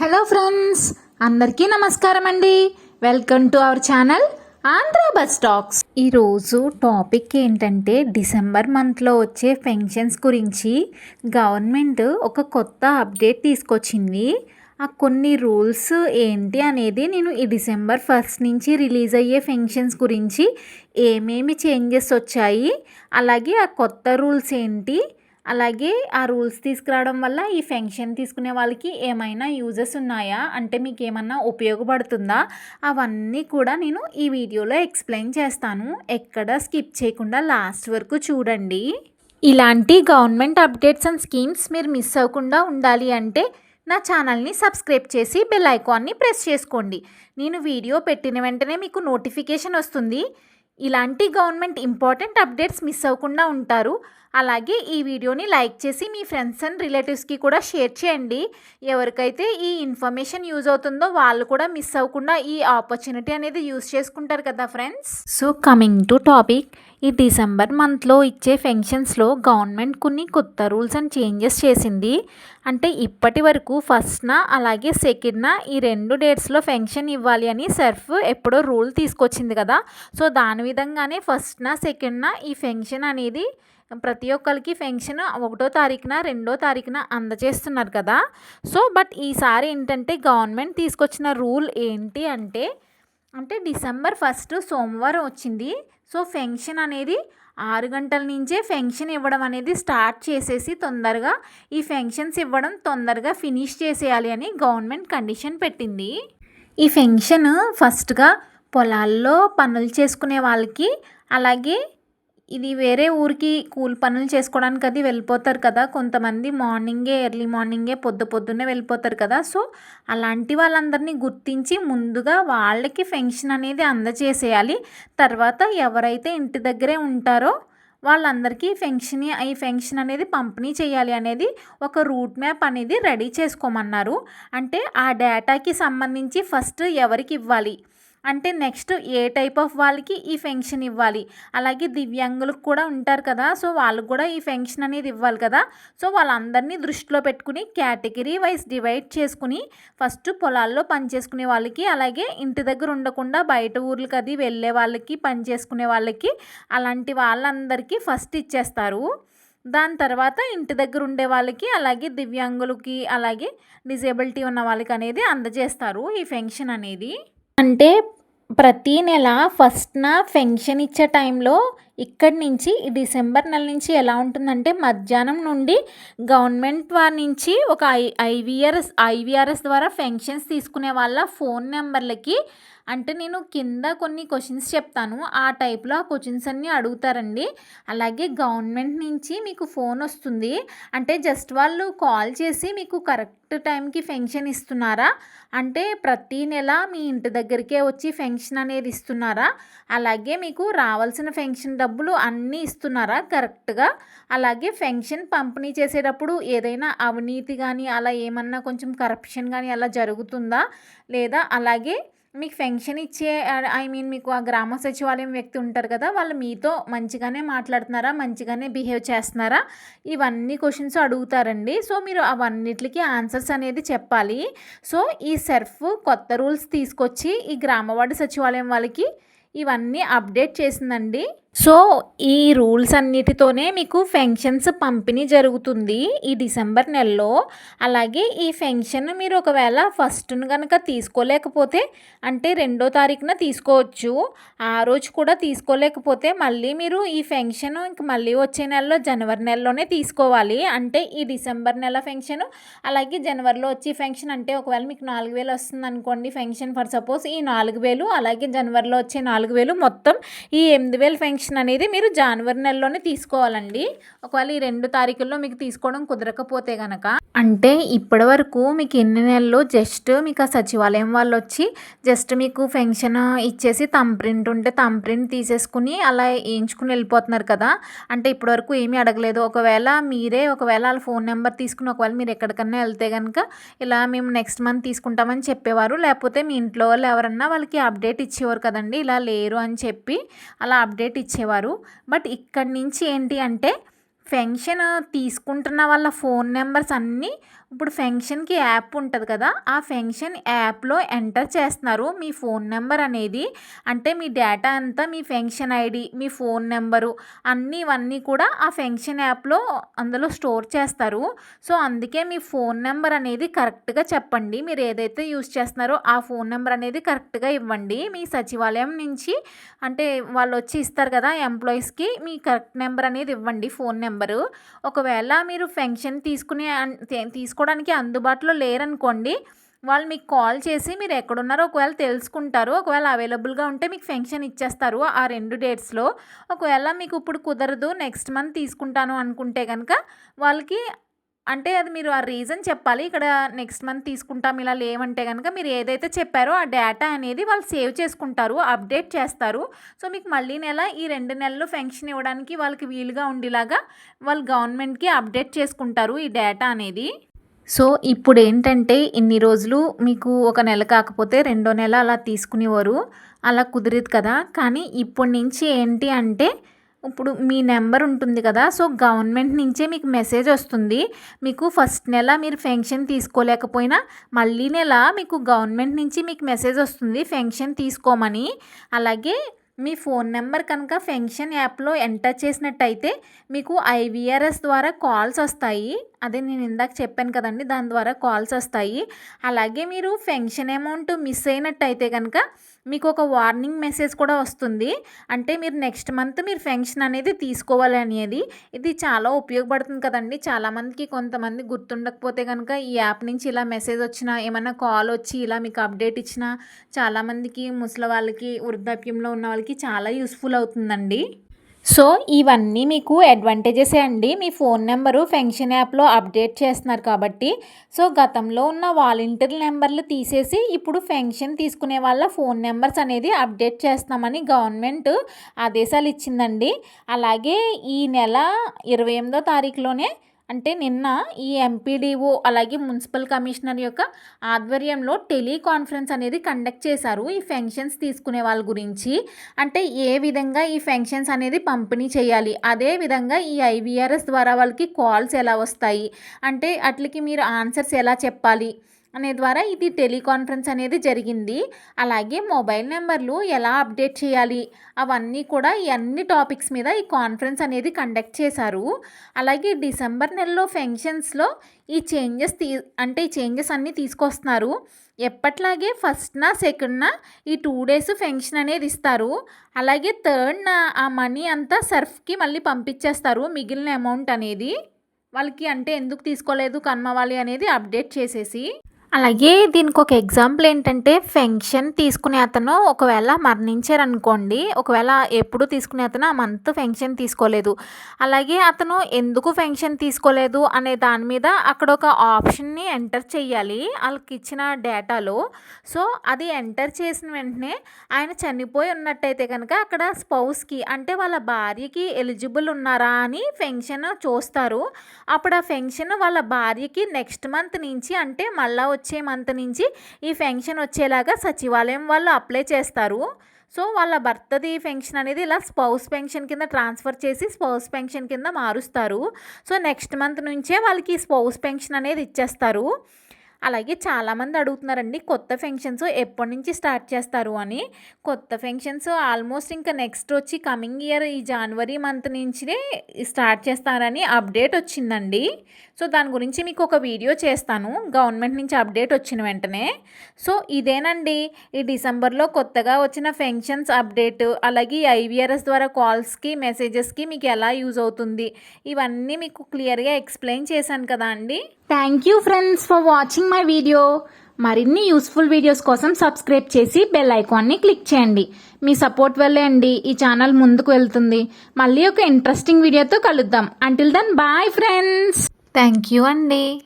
Hello friends అందరికీ నమస్కారం అండి. Welcome to our channel Andhra bus talks. ఈరోజు టాపిక్ ఏంటంటే డిసెంబర్ మంత్లో వచ్చే పెన్షన్స్ గురించి. గవర్నమెంట్ ఒక కొత్త అప్డేట్ తీసుకొచ్చింది. ఆ కొన్ని రూల్స్ ఏంటి అనేది నేను ఈ డిసెంబర్ ఫస్ట్ నుంచి రిలీజ్ అయ్యే ఫంక్షన్స్ గురించి ఏమేమి చేంజెస్ వచ్చాయి. అలాగే ఆ కొత్త రూల్స్ ఏంటి అలాగే ఆ రూల్స్ తీసుకురావడం వల్ల ఈ పెన్షన్ తీసుకునే వాళ్ళకి ఏమైనా యూజెస్ ఉన్నాయా? అంటే మీకు ఏమన్నా ఉపయోగపడుతుందా? అవన్నీ కూడా నేను ఈ వీడియోలో ఎక్స్ప్లెయిన్ చేస్తాను. ఎక్కడ స్కిప్ చేయకుండా లాస్ట్ వరకు చూడండి. ఇలాంటి గవర్నమెంట్ అప్డేట్స్ అండ్ స్కీమ్స్ మీరు మిస్ అవ్వకుండా ఉండాలి అంటే నా ఛానల్ని సబ్స్క్రైబ్ చేసి బెల్ ఐకాన్ని ప్రెస్ చేసుకోండి. నేను వీడియో పెట్టిన వెంటనే మీకు నోటిఫికేషన్ వస్తుంది. ఇలాంటి గవర్నమెంట్ ఇంపార్టెంట్ అప్డేట్స్ మిస్ అవ్వకుండా ఉంటారు. అలాగే ఈ వీడియోని లైక్ చేసి మీ ఫ్రెండ్స్ అండ్ రిలేటివ్స్కి కూడా షేర్ చేయండి. ఎవరికైతే ఈ ఇన్ఫర్మేషన్ యూజ్ అవుతుందో వాళ్ళు కూడా మిస్ అవ్వకుండా ఈ ఆపర్చునిటీ అనేది యూజ్ చేసుకుంటారు కదా friends. So coming to topic. ఈ డిసెంబర్ మంత్లో ఇచ్చే పెన్షన్స్లో గవర్నమెంట్ కొన్ని కొత్త రూల్స్ అండ్ చేంజెస్ చేసింది. అంటే ఇప్పటి వరకు ఫస్ట్న అలాగే సెకండ్న ఈ రెండు డేట్స్లో పెన్షన్ ఇవ్వాలి అని సర్ఫ్ ఎప్పుడో రూల్ తీసుకొచ్చింది కదా. సో దాని విధంగానే ఫస్ట్న సెకండ్న ఈ పెన్షన్ అనేది ప్రతి ఒక్కరికి పెన్షన్ ఒకటో తారీఖున రెండో తారీఖున అందజేస్తున్నారు కదా. సో బట్ ఈసారి ఏంటంటే గవర్నమెంట్ తీసుకొచ్చిన రూల్ ఏంటి అంటే అంటే డిసెంబర్ ఫస్ట్ సోమవారం వచ్చింది. సో ఫంక్షన్ అనేది ఆరు గంటల నుంచే ఫెన్షన్ ఇవ్వడం అనేది స్టార్ట్ చేసేసి తొందరగా ఈ ఫెన్షన్స్ ఇవ్వడం తొందరగా ఫినిష్ చేసేయాలి అని గవర్నమెంట్ కండిషన్ పెట్టింది. ఈ ఫెన్షన్ ఫస్ట్గా పొలాల్లో పనులు చేసుకునే వాళ్ళకి అలాగే ఇది వేరే ఊరికి కూలి పనులు చేసుకోవడానికి అది వెళ్ళిపోతారు కదా. కొంతమంది మార్నింగే ఎర్లీ మార్నింగే పొద్దు పొద్దున్నే వెళ్ళిపోతారు కదా. సో అలాంటి వాళ్ళందరినీ గుర్తించి ముందుగా వాళ్ళకి ఫెన్షన్ అనేది అందజేసేయాలి తర్వాత ఎవరైతే ఇంటి దగ్గరే ఉంటారో వాళ్ళందరికీ ఫెన్షన్ ఈ ఫెన్షన్ అనేది పంపిణీ చేయాలి అనేది ఒక రూట్ మ్యాప్ అనేది రెడీ చేసుకోమన్నారు. అంటే ఆ డేటాకి సంబంధించి ఫస్ట్ ఎవరికి ఇవ్వాలి? అంటే నెక్స్ట్ ఏ టైప్ ఆఫ్ వాళ్ళకి ఈ ఫెన్షన్ ఇవ్వాలి. అలాగే దివ్యాంగులకు కూడా ఉంటారు కదా సో వాళ్ళకు కూడా ఈ ఫెన్షన్ అనేది ఇవ్వాలి కదా. సో వాళ్ళందరినీ దృష్టిలో పెట్టుకుని కేటగిరీ వైజ్ డివైడ్ చేసుకుని ఫస్ట్ పొలాల్లో పనిచేసుకునే వాళ్ళకి అలాగే ఇంటి దగ్గర ఉండకుండా బయట ఊర్లకు అది వెళ్ళే వాళ్ళకి పని చేసుకునే వాళ్ళకి అలాంటి వాళ్ళందరికీ ఫస్ట్ ఇచ్చేస్తారు. దాని తర్వాత ఇంటి దగ్గర ఉండే వాళ్ళకి అలాగే దివ్యాంగులకి అలాగే డిజేబిలిటీ ఉన్న వాళ్ళకి అనేది అందజేస్తారు ఈ ఫెన్షన్ అనేది. అంటే ప్రతీ నెల ఫస్ట్న పెన్షన్ ఇచ్చే టైంలో ఇక్కడి నుంచి ఈ డిసెంబర్ నెల నుంచి ఎలా ఉంటుందంటే మధ్యాహ్నం నుండి గవర్నమెంట్ వారి నుంచి ఒక ఐ ఐవీఆర్ఎస్ ఐవీఆర్ఎస్ ద్వారా ఫెన్షన్స్ తీసుకునే వాళ్ళ ఫోన్ నెంబర్లకి అంటే నేను కింద కొన్ని క్వశ్చన్స్ చెప్తాను. ఆ టైప్లో ఆ క్వశ్చన్స్ అన్నీ అడుగుతారండి. అలాగే గవర్నమెంట్ నుంచి మీకు ఫోన్ వస్తుంది. అంటే జస్ట్ వాళ్ళు కాల్ చేసి మీకు కరెక్ట్ టైంకి ఫెన్షన్ ఇస్తున్నారా? అంటే ప్రతి నెల మీ ఇంటి దగ్గరికే వచ్చి ఫెన్షన్ అనేది ఇస్తున్నారా? అలాగే మీకు రావాల్సిన ఫెన్షన్ డబ్బులు అన్నీ ఇస్తున్నారా కరెక్ట్గా? అలాగే పెన్షన్ పంపిణీ చేసేటప్పుడు ఏదైనా అవినీతి కానీ అలా ఏమన్నా కొంచెం కరప్షన్ కానీ అలా జరుగుతుందా? లేదా అలాగే మీకు పెన్షన్ ఇచ్చే ఐ మీన్ మీకు ఆ గ్రామ సచివాలయం వ్యక్తి ఉంటారు కదా వాళ్ళు మీతో మంచిగానే మాట్లాడుతున్నారా? మంచిగానే బిహేవ్ చేస్తున్నారా? ఇవన్నీ క్వశ్చన్స్ అడుగుతారండి. సో మీరు అవన్నిటికి ఆన్సర్స్ అనేది చెప్పాలి. సో ఈ సెర్ఫ్ కొత్త రూల్స్ తీసుకొచ్చి ఈ గ్రామవాడి సచివాలయం వాళ్ళకి ఇవన్నీ అప్డేట్ చేసిందండి. సో ఈ రూల్స్ అన్నిటితోనే మీకు ఫెన్షన్స్ పంపిణీ జరుగుతుంది ఈ డిసెంబర్ నెలలో. అలాగే ఈ ఫెన్షన్ మీరు ఒకవేళ ఫస్ట్ను కనుక తీసుకోలేకపోతే అంటే రెండో తారీఖున తీసుకోవచ్చు. ఆ రోజు కూడా తీసుకోలేకపోతే మళ్ళీ మీరు ఈ ఫెన్షన్ ఇంక మళ్ళీ వచ్చే నెలలో జనవరి నెలలోనే తీసుకోవాలి. అంటే ఈ డిసెంబర్ నెల ఫెన్షన్ అలాగే జనవరిలో వచ్చే ఫెన్షన్ అంటే ఒకవేళ మీకు నాలుగు వేలు వస్తుంది అనుకోండి ఫెన్షన్ ఫర్ సపోజ్ ఈ నాలుగు వేలు అలాగే జనవరిలో వచ్చే నాలుగు నాలుగు వేలు మొత్తం ఈ ఎనిమిది వేలు పెన్షన్ అనేది మీరు జనవరి నెలలోనే తీసుకోవాలండి. ఒకవేళ ఈ రెండు తారీఖుల్లో మీకు తీసుకోవడం కుదరకపోతే కనుక అంటే ఇప్పటి వరకు మీకు ఎన్ని నెలలు జస్ట్ మీకు ఆ సచివాలయం వాళ్ళు వచ్చి జస్ట్ మీకు పెన్షన్ ఇచ్చేసి తమ్ ప్రింట్ ఉంటే తమ్ ప్రింట్ తీసేసుకుని అలా వేయించుకుని వెళ్ళిపోతున్నారు కదా. అంటే ఇప్పటివరకు ఏమీ అడగలేదు. ఒకవేళ మీరే ఒకవేళ వాళ్ళ ఫోన్ నెంబర్ తీసుకుని ఒకవేళ మీరు ఎక్కడికన్నా వెళ్తే కనుక ఇలా మేము నెక్స్ట్ మంత్ తీసుకుంటామని చెప్పేవారు. లేకపోతే మీ ఇంట్లో వాళ్ళు ఎవరన్నా వాళ్ళకి అప్డేట్ ఇచ్చేవారు కదండి. ఇలా లేరు అని చెప్పి అలా అప్డేట్ ఇచ్చేవారు. బట్ ఇక్కడి నుంచి ఏంటి అంటే పెన్షన్ తీసుకుంటున్న వాళ్ళ ఫోన్ నెంబర్స్ అన్నీ ఇప్పుడు ఫెంక్షన్కి యాప్ ఉంటుంది కదా ఆ ఫెంక్షన్ యాప్లో ఎంటర్ చేస్తున్నారు. మీ ఫోన్ నెంబర్ అనేది అంటే మీ డేటా అంతా మీ ఫెంక్షన్ ఐడి మీ ఫోన్ నెంబరు అన్నీ ఇవన్నీ కూడా ఆ ఫెంక్షన్ యాప్లో అందులో స్టోర్ చేస్తారు. సో అందుకే మీ ఫోన్ నెంబర్ అనేది కరెక్ట్గా చెప్పండి. మీరు ఏదైతే యూస్ చేస్తున్నారో ఆ ఫోన్ నెంబర్ అనేది కరెక్ట్గా ఇవ్వండి. మీ సచివాలయం నుంచి అంటే వాళ్ళు వచ్చి ఇస్తారు కదా ఎంప్లాయీస్కి మీ కరెక్ట్ నెంబర్ అనేది ఇవ్వండి ఫోన్ నెంబరు. ఒకవేళ మీరు ఫెంక్షన్ తీసుకునే తీసుకు తీసుకోవడానికి అందుబాటులో లేరనుకోండి వాళ్ళు మీకు కాల్ చేసి మీరు ఎక్కడున్నారో ఒకవేళ తెలుసుకుంటారు ఒకవేళ అవైలబుల్గా ఉంటే మీకు ఫెన్షన్ ఇచ్చేస్తారు ఆ రెండు డేట్స్లో. ఒకవేళ మీకు ఇప్పుడు కుదరదు నెక్స్ట్ మంత్ తీసుకుంటాను అనుకుంటే కనుక వాళ్ళకి అంటే అది మీరు ఆ రీజన్ చెప్పాలి ఇక్కడ నెక్స్ట్ మంత్ తీసుకుంటాం ఇలా లేవంటే కనుక మీరు ఏదైతే చెప్పారో ఆ డేటా అనేది వాళ్ళు సేవ్ చేసుకుంటారు అప్డేట్ చేస్తారు. సో మీకు మళ్ళీ నెల ఈ రెండు నెలలు ఫెన్షన్ ఇవ్వడానికి వాళ్ళకి వీలుగా ఉండేలాగా వాళ్ళు గవర్నమెంట్కి అప్డేట్ చేసుకుంటారు ఈ డేటా అనేది. సో ఇప్పుడు ఏంటంటే ఇన్ని రోజులు మీకు ఒక నెల కాకపోతే రెండో నెల అలా తీసుకునేవారు. అలా కుదిరేది కదా. కానీ ఇప్పటి నుంచి ఏంటి అంటే ఇప్పుడు మీ నెంబర్ ఉంటుంది కదా. సో గవర్నమెంట్ నుంచే మీకు మెసేజ్ వస్తుంది. మీకు ఫస్ట్ నెల మీరు ఫెన్షన్ తీసుకోలేకపోయినా మళ్ళీ నెల మీకు గవర్నమెంట్ నుంచి మీకు మెసేజ్ వస్తుంది ఫెన్షన్ తీసుకోమని. అలాగే మీ ఫోన్ నెంబర్ కనుక ఫెన్షన్ యాప్లో ఎంటర్ చేసినట్టయితే మీకు ఐవీఆర్ఎస్ ద్వారా కాల్స్ వస్తాయి. అదే నేను ఇందాక చెప్పాను కదండి దాని ద్వారా కాల్స్ వస్తాయి. అలాగే మీరు ఫెన్షన్ అమౌంట్ మిస్ అయినట్టయితే కనుక మీకు ఒక వార్నింగ్ మెసేజ్ కూడా వస్తుంది. అంటే మీరు నెక్స్ట్ మంత్ మీరు ఫెన్షన్ అనేది తీసుకోవాలి అనేది. ఇది చాలా ఉపయోగపడుతుంది కదండి. చాలామందికి కొంతమంది గుర్తుండకపోతే కనుక ఈ యాప్ నుంచి ఇలా మెసేజ్ వచ్చినా ఏమైనా కాల్ వచ్చి ఇలా మీకు అప్డేట్ ఇచ్చినా చాలామందికి ముసలి వాళ్ళకి వృద్ధాప్యంలో ఉన్న వాళ్ళకి చాలా యూస్ఫుల్ అవుతుందండి. సో ఇవన్నీ మీకు అడ్వాంటేజెసే అండి. మీ ఫోన్ నెంబరు ఫెన్షన్ యాప్లో అప్డేట్ చేస్తున్నారు కాబట్టి. సో గతంలో ఉన్న వాలంటీర్ నెంబర్లు తీసేసి ఇప్పుడు ఫెన్షన్ తీసుకునే వాళ్ళ ఫోన్ నెంబర్స్ అనేది అప్డేట్ చేస్తామని గవర్నమెంట్ ఆదేశాలు ఇచ్చిందండి. అలాగే ఈ నెల ఇరవై ఎనిమిదో తారీఖులోనే అంటే నిన్న ఈ ఎంపీడీఓ అలాగే మున్సిపల్ కమిషనర్ యొక్క ఆధ్వర్యంలో టెలికాన్ఫరెన్స్ అనేది కండక్ట్ చేశారు ఈ ఫెన్షన్స్ తీసుకునే వాళ్ళ గురించి. అంటే ఏ విధంగా ఈ ఫెన్షన్స్ అనేది పంపిణీ చేయాలి? అదే విధంగా ఈ ఐవీఆర్ఎస్ ద్వారా వాళ్ళకి కాల్స్ ఎలా వస్తాయి? అంటే అట్లకి మీరు ఆన్సర్స్ ఎలా చెప్పాలి? అనే ద్వారా ఇది టెలికాన్ఫరెన్స్ అనేది జరిగింది. అలాగే మొబైల్ నెంబర్లు ఎలా అప్డేట్ చేయాలి? అవన్నీ కూడా ఈ అన్ని టాపిక్స్ మీద ఈ కాన్ఫరెన్స్ అనేది కండక్ట్ చేశారు. అలాగే డిసెంబర్ నెలలో ఫెన్షన్స్లో ఈ చేంజెస్ తీ అంటే ఈ చేంజెస్ అన్నీ తీసుకొస్తున్నారు. ఎప్పట్లాగే ఫస్ట్న సెకండ్న ఈ టూ డేస్ ఫెన్షన్ అనేది ఇస్తారు. అలాగే థర్డ్న ఆ మనీ అంతా సర్ఫ్కి మళ్ళీ పంపించేస్తారు మిగిలిన అమౌంట్ అనేది. వాళ్ళకి అంటే ఎందుకు తీసుకోలేదు కన్మవాలి అనేది అప్డేట్ చేసేసి. అలాగే దీనికి ఒక ఎగ్జాంపుల్ ఏంటంటే ఫెన్షన్ తీసుకునే అతను ఒకవేళ మరణించారనుకోండి ఒకవేళ ఎప్పుడు తీసుకునే అతను ఆ మంత్ ఫెన్షన్ తీసుకోలేదు. అలాగే అతను ఎందుకు ఫెన్షన్ తీసుకోలేదు అనే దాని మీద అక్కడ ఒక ఆప్షన్ని ఎంటర్ చేయాలి. వాళ్ళకి ఇచ్చిన డేటాలో. సో అది ఎంటర్ చేసిన వెంటనే ఆయన చనిపోయి ఉన్నట్టయితే కనుక అక్కడ స్పౌస్కి అంటే వాళ్ళ భార్యకి ఎలిజిబుల్ ఉన్నారా అని ఫెన్షన్ చూస్తారు. అప్పుడు ఆ ఫెన్షన్ వాళ్ళ భార్యకి నెక్స్ట్ మంత్ నుంచి అంటే మళ్ళీ వచ్చే మంత్ నుంచి ఈ పెన్షన్ వచ్చేలాగా సచివాలయం వాళ్ళు అప్లై చేస్తారు. సో వాళ్ళ భర్తది పెన్షన్ అనేది ఇలా స్పౌస్ పెన్షన్ కింద ట్రాన్స్ఫర్ చేసి స్పౌస్ పెన్షన్ కింద మారుస్తారు. సో నెక్స్ట్ మంత్ నుంచే వాళ్ళకి స్పౌస్ పెన్షన్ అనేది ఇచ్చేస్తారు. అలాగే చాలామంది అడుగుతున్నారండి కొత్త ఫంక్షన్స్ ఎప్పటి నుంచి స్టార్ట్ చేస్తారు అని. కొత్త ఫంక్షన్స్ ఆల్మోస్ట్ ఇంకా నెక్స్ట్ వచ్చి కమింగ్ ఇయర్ ఈ జనవరి మంత్ నుంచినే స్టార్ట్ చేస్తారని అప్డేట్ వచ్చిందండి. సో దాని గురించి మీకు ఒక వీడియో చేస్తాను. గవర్నమెంట్ నుంచి అప్డేట్ వచ్చిన వెంటనే. సో ఇదేనండి. ఈ డిసెంబర్లో కొత్తగా వచ్చిన ఫెన్షన్స్ అప్డేట్ అలాగే ఐవీఆర్ఎస్ ద్వారా కాల్స్కి మెసేజెస్కి మీకు ఎలా యూజ్ అవుతుంది? ఇవన్నీ మీకు క్లియర్గా ఎక్స్ప్లెయిన్ చేశాను కదా అండి. Thank you friends for watching my video మరిన్ని యూస్ఫుల్ వీడియోస్ కోసం సబ్స్క్రైబ్ చేసి బెల్ ఐకాన్ని క్లిక్ చేయండి. మీ సపోర్ట్ వల్లే అండి ఈ ఛానల్ ముందుకు వెళ్తుంది. మళ్ళీ ఒక ఇంట్రెస్టింగ్ వీడియోతో కలుద్దాం. Until then bye friends thank you అండి